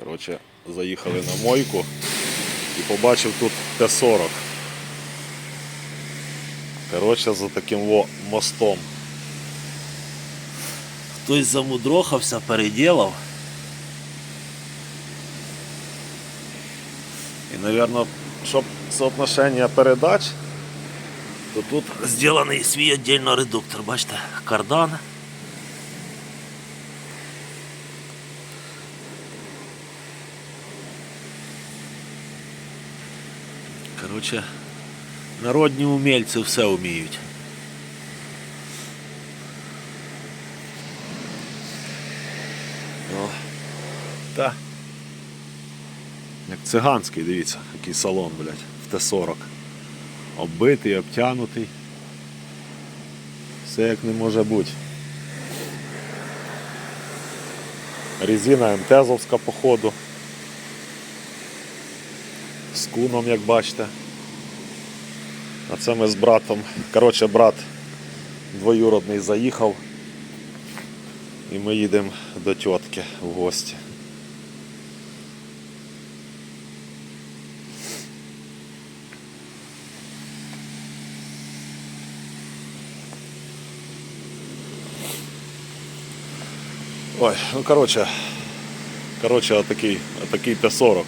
Коротше, заїхали на мойку і побачив тут Т-40. Коротше, за таким во мостом. Хтось замудрохався, переділав. І, мабуть, щоб соотношення передач, то тут зроблений свій віддільно редуктор. Бачите, кардан. Коротше, народні умільці все вміють. Та. Як циганський, дивіться, який салон, блядь, в Т-40. Оббитий, обтянутий. Все як не може бути. Резина МТЗовська походу. З куном, як бачите. А це ми з братом. Коротше, брат двоюродний заїхав. І ми їдемо до тітки в гості. Ой, ну коротше, коротше, отакий, отакий Т-40.